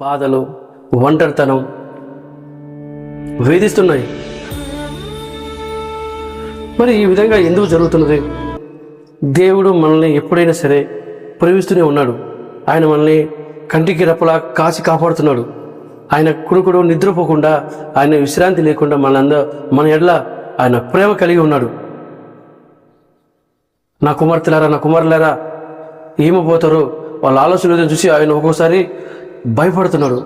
బాధలు ఒంటరితనం వేధిస్తున్నాయి. మరి ఈ విధంగా ఎందుకు జరుగుతున్నది? దేవుడు మనల్ని ఎప్పుడైనా సరే ప్రేమిస్తూనే ఉన్నాడు. ఆయన మనల్ని కంటికి రెప్పలా కాచి కాపాడుతున్నాడు. ఆయన కుడుకుడు నిద్రపోకుండా ఆయన విశ్రాంతి లేకుండా మనంద మన ఎడల ఆయన ప్రేమ కలిగి ఉన్నాడు. నా కుమార్తెలారా నా కుమారులారా ఏమపోతారో వాళ్ళ ఆలోచన చూసి ఆయన ఒక్కోసారి భయపడుతున్నాడు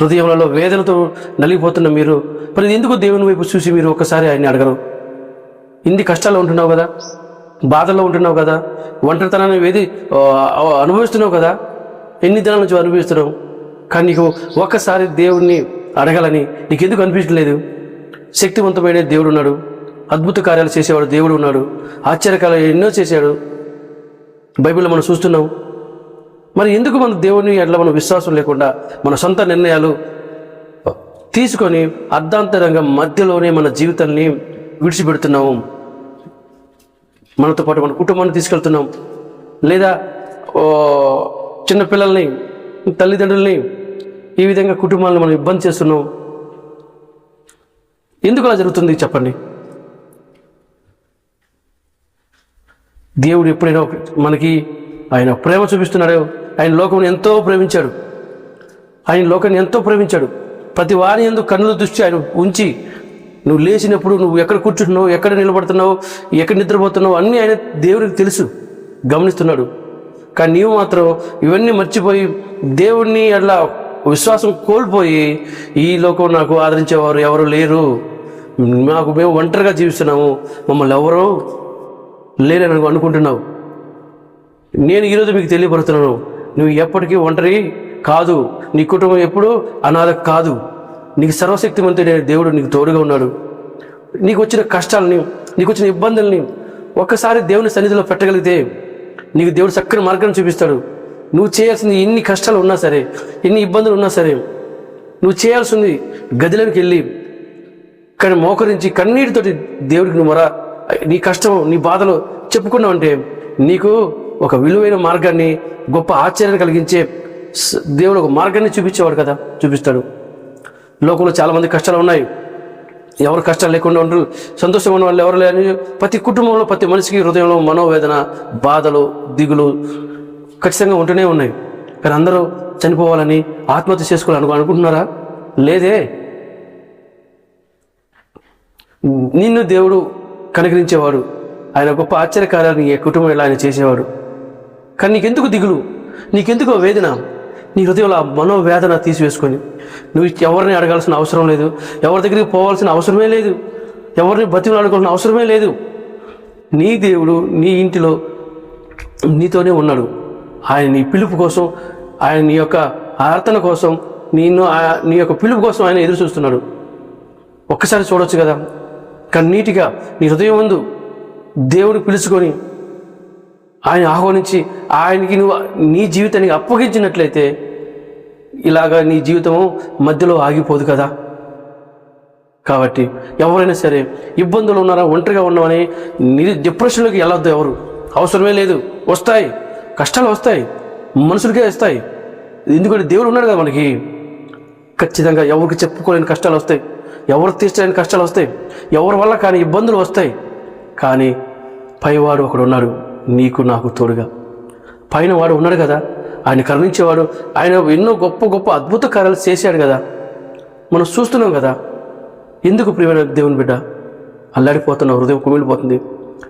హృదయంలో వేదనతో నలిగిపోతున్న మీరు. మరి ఎందుకు దేవుని వైపు చూసి మీరు ఒక్కసారి ఆయన్ని అడగరు? ఇన్ని కష్టాల్లో ఉంటున్నావు కదా? బాధల్లో ఉంటున్నావు కదా? ఒంటరితనాన్ని వేది అనుభవిస్తున్నావు కదా? ఎన్ని దినాల నుంచి అనుభవిస్తున్నావు? కానీ నీకు ఒక్కసారి దేవుణ్ణి అడగాలని నీకు ఎందుకు అనిపించలేదు శక్తివంతమైన దేవుడు ఉన్నాడు. అద్భుత కార్యాలు చేసేవాడు దేవుడు ఉన్నాడు. ఆశ్చర్యకాలు ఎన్నో చేశాడు. బైబిల్లో మనం చూస్తున్నాం మరి ఎందుకు మన దేవుని ఎట్లా మన విశ్వాసం లేకుండా మన సొంత నిర్ణయాలు తీసుకొని అర్ధాంతరంగా మధ్యలోనే మన జీవితాన్ని విడిచిపెడుతున్నాము? మనతో పాటు మన కుటుంబాన్ని తీసుకెళ్తున్నాం. లేదా చిన్నపిల్లల్ని చిన్న పిల్లల్ని తల్లిదండ్రుల్ని ఈ విధంగా కుటుంబాలను మనం ఇబ్బంది చేస్తున్నాం? ఎందుకు అలా జరుగుతుంది చెప్పండి? దేవుడు ఎప్పుడైనా ఒక- మనకి ఆయన ప్రేమ చూపిస్తున్నాడో. ఆయన లోకం ఎంతో ప్రేమించాడు. ఆయన లోకాన్ని ఎంతో ప్రేమించాడు. ప్రతి వారి ఎందుకు కన్నుల దృష్టి ఆయన ఉంచి నువ్వు లేచినప్పుడు నువ్వు ఎక్కడ కూర్చుంటున్నావు ఎక్కడ నిలబడుతున్నావు ఎక్కడ నిద్రపోతున్నావు అన్నీ ఆయన దేవుడికి తెలుసు గమనిస్తున్నాడు. కానీ నీవు మాత్రం ఇవన్నీ మర్చిపోయి దేవుణ్ణి అట్లా విశ్వాసం కోల్పోయి ఈ లోకం నాకు ఆదరించేవారు ఎవరు లేరు. మాకు మేము ఒంటరిగా జీవిస్తున్నాము. మమ్మల్ని ఎవరో లేరని అనుకుంటున్నావు. నేను ఈరోజు మీకు తెలియపరుస్తున్నాను నువ్వు ఎప్పటికీ ఒంటరి కాదు. నీ కుటుంబం ఎప్పుడు అనాథ కాదు. నీకు సర్వశక్తివంతుడైన దేవుడు నీకు తోడుగా ఉన్నాడు. నీకు వచ్చిన కష్టాలని నీకు వచ్చిన ఇబ్బందుల్ని ఒక్కసారి దేవుని సన్నిధిలో పెట్టగలిగితే నీకు దేవుడు చక్కని మార్గం చూపిస్తాడు. నువ్వు చేయాల్సింది ఎన్ని కష్టాలు ఉన్నా సరే ఎన్ని ఇబ్బందులు ఉన్నా సరే నువ్వు చేయాల్సింది గదిలోకి వెళ్ళి కానీ మోకరించి కన్నీటితోటి దేవుడికి నువ్వు మరా నీ కష్టం నీ బాధలు చెప్పుకున్నావు అంటే నీకు ఒక విలువైన మార్గాన్ని గొప్ప ఆశ్చర్యాన్ని కలిగించే దేవుడు ఒక మార్గాన్ని చూపించేవాడు కదా చూపిస్తాడు. లోకంలో చాలామంది కష్టాలు ఉన్నాయి. ఎవరు కష్టాలు లేకుండా ఉండరు. సంతోషంగా ఉన్న వాళ్ళు ఎవరు లేని ప్రతి కుటుంబంలో ప్రతి మనిషికి హృదయంలో మనోవేదన బాధలు దిగులు ఖచ్చితంగా ఉంటూనే ఉన్నాయి. కానీ అందరూ చనిపోవాలని ఆత్మహత్య చేసుకోవాలని అనుకుంటున్నారా? లేదే. నిన్ను దేవుడు కనుగరించేవాడు ఆయన గొప్ప ఆశ్చర్యకార్యాన్ని ఈ కుటుంబం ఇలా ఆయన చేసేవాడు. కానీ నీకెందుకు దిగులు? నీకెందుకు వేదన? నీ హృదయంలో ఆ మనోవేదన తీసివేసుకొని. నువ్వు ఎవరిని అడగాల్సిన అవసరం లేదు. ఎవరి దగ్గరికి పోవాల్సిన అవసరమే లేదు. ఎవరిని బతిమలు అడగాల్సిన అవసరమే లేదు. నీ దేవుడు నీ ఇంటిలో నీతోనే ఉన్నాడు. ఆయన నీ పిలుపు కోసం ఆయన నీ యొక్క ఆర్తన కోసం నిన్ను నీ యొక్క పిలుపు కోసం ఆయన ఎదురు చూస్తున్నాడు. ఒక్కసారి చూడొచ్చు కదా? కన్నీటిగా నీ హృదయం ముందు దేవుడు పిలుచుకొని ఆయన ఆహ్వానించి ఆయనకి నువ్వు నీ జీవితానికి అప్పగించినట్లయితే ఇలాగా నీ జీవితము మధ్యలో ఆగిపోదు కదా. కాబట్టి ఎవరైనా సరే ఇబ్బందులు ఉన్నారా ఒంటరిగా ఉన్నామని నీ డిప్రెషన్లోకి వెళ్ళొద్దు ఎవరు. అవసరమే లేదు. వస్తాయి. కష్టాలు వస్తాయి. మనుషులకే వస్తాయి. ఎందుకంటే దేవుడు ఉన్నాడు కదా మనకి. ఖచ్చితంగా ఎవరికి చెప్పుకోలేని కష్టాలు వస్తాయి. ఎవరు తీర్చలేని కష్టాలు వస్తాయి. ఎవరి వల్ల కానీ ఇబ్బందులు వస్తాయి. కానీ పైవాడు ఒకడు ఉన్నాడు. నీకు నాకు తోడుగా. పైన వాడు ఉన్నాడు కదా ఆయన కరుణించేవాడు ఆయన ఎన్నో గొప్ప గొప్ప అద్భుత కార్యాలు చేశాడు కదా. మనం చూస్తున్నాం కదా ఎందుకు ప్రియమైన దేవుని బిడ్డ? అల్లాడిపోతున్నావు హృదయం కుమిలిపోతుంది.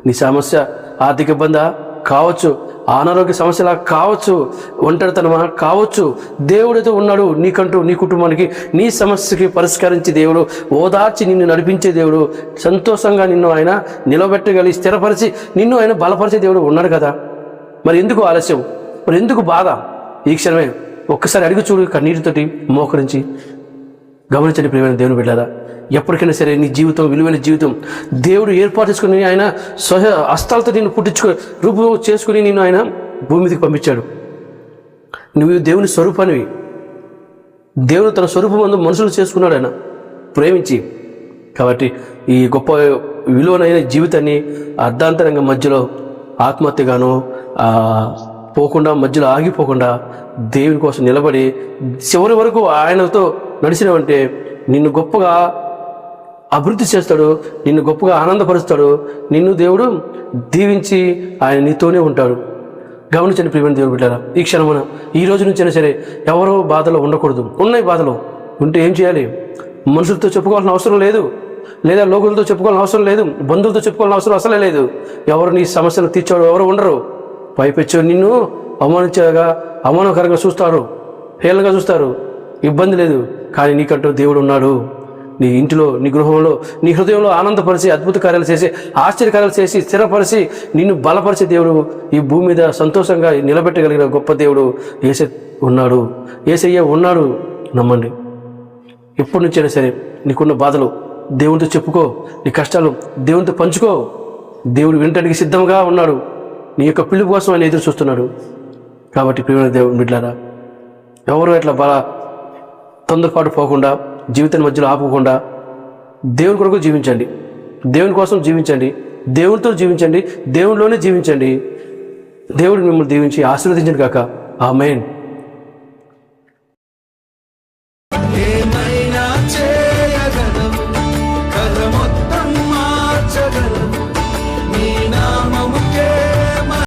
నీ సమస్య ఆర్థిక ఇబ్బందా? కావచ్చు అనారోగ్య సమస్యలా కావచ్చు ఒంటరితనమా కావచ్చు దేవుడితో ఉన్నాడు నీకంటూ నీ కుటుంబానికి నీ సమస్యకి పరిష్కరించి దేవుడు ఓదార్చి నిన్ను నడిపించే దేవుడు సంతోషంగా నిన్ను ఆయన నిలబెట్టగలిగి స్థిరపరిచి నిన్ను ఆయన బలపరిచే దేవుడు ఉన్నాడు కదా. మరి ఎందుకు ఆలస్యం? మరి ఎందుకు బాధ? ఈ క్షణమే ఒక్కసారి అడిగి చూడు కన్నీటితోటి మోకరించి. గమనించండి ప్రియమైన దేవుని బిడ్డారా ఎప్పటికైనా సరే నీ జీవితం విలువైన జీవితం దేవుడు ఏర్పాటు చేసుకుని ఆయన స్వహ హస్తాలతో నిన్ను పుట్టించుకో రూపు చేసుకుని నిన్ను ఆయన భూమి మీదకి పంపించాడు. నువ్వు దేవుని స్వరూపానివి. దేవుడు తన స్వరూపం అందు మనుషులు చేసుకున్నాడు ఆయన. ప్రేమించి. కాబట్టి ఈ గొప్ప విలువనైన జీవితాన్ని అర్ధాంతరంగా మధ్యలో ఆత్మహత్యగానో పోకుండా మధ్యలో ఆగిపోకుండా దేవుని కోసం నిలబడి చివరి వరకు ఆయనతో నడిచినావంటే నిన్ను గొప్పగా అభివృద్ధి చేస్తాడు నిన్ను గొప్పగా ఆనందపరుస్తాడు నిన్ను దేవుడు దీవించి ఆయన నీతోనే ఉంటాడు. గమనించండి ప్రియమైన దేవుడు బిడ్డారా ఈ క్షణమున ఈ రోజు నుంచైనా సరే ఎవరో బాధలో ఉండకూడదు. ఉన్నాయి బాధలు. ఉంటే ఏం చేయాలి? మనుషులతో చెప్పుకోవాల్సిన అవసరం లేదు. లేదా లోకులతో చెప్పుకోవాల్సిన అవసరం లేదు. బంధువులతో చెప్పుకోవాల్సిన అవసరం అసలే లేదు. ఎవరు నీ సమస్యలు తీర్చేవాడు ఎవరు ఉండరు. పైపెచ్చో నిన్ను అవమానించగా అవమానకరంగా చూస్తారు. హేళనగా చూస్తారు. ఇబ్బంది లేదు. కానీ నీకంటూ దేవుడు ఉన్నాడు. నీ ఇంటిలో నీ గృహంలో నీ హృదయంలో ఆనందపరిచి అద్భుత కార్యాలు చేసి ఆశ్చర్యకార్యాలు చేసి స్థిరపరిచి నిన్ను బలపరిచే దేవుడు ఈ భూమి మీద సంతోషంగా నిలబెట్టగలిగిన గొప్ప దేవుడు ఏసే ఉన్నాడు. ఏసయ్య ఉన్నాడు. నమ్మండి. ఎప్పటి నుంచైనా సరే నీకున్న బాధలు దేవునితో చెప్పుకో నీ కష్టాలు దేవునితో పంచుకో. దేవుడు వినటానికి సిద్ధంగా ఉన్నాడు. నీ యొక్క పిలుపు కోసం ఆయన ఎదురు చూస్తున్నాడు. కాబట్టి ప్రియమైన దేవుని బిడ్డారా ఎవరు ఎట్లా బల తొందరపాటు పోకుండా జీవితం మధ్యలో ఆపకుండా దేవుని కొరకు జీవించండి. దేవుని కోసం జీవించండి. దేవునితో జీవించండి. దేవునిలోనే జీవించండి. దేవుడు మిమ్మల్ని దీవించి ఆశీర్వదించండి కాక ఆ మెయిన్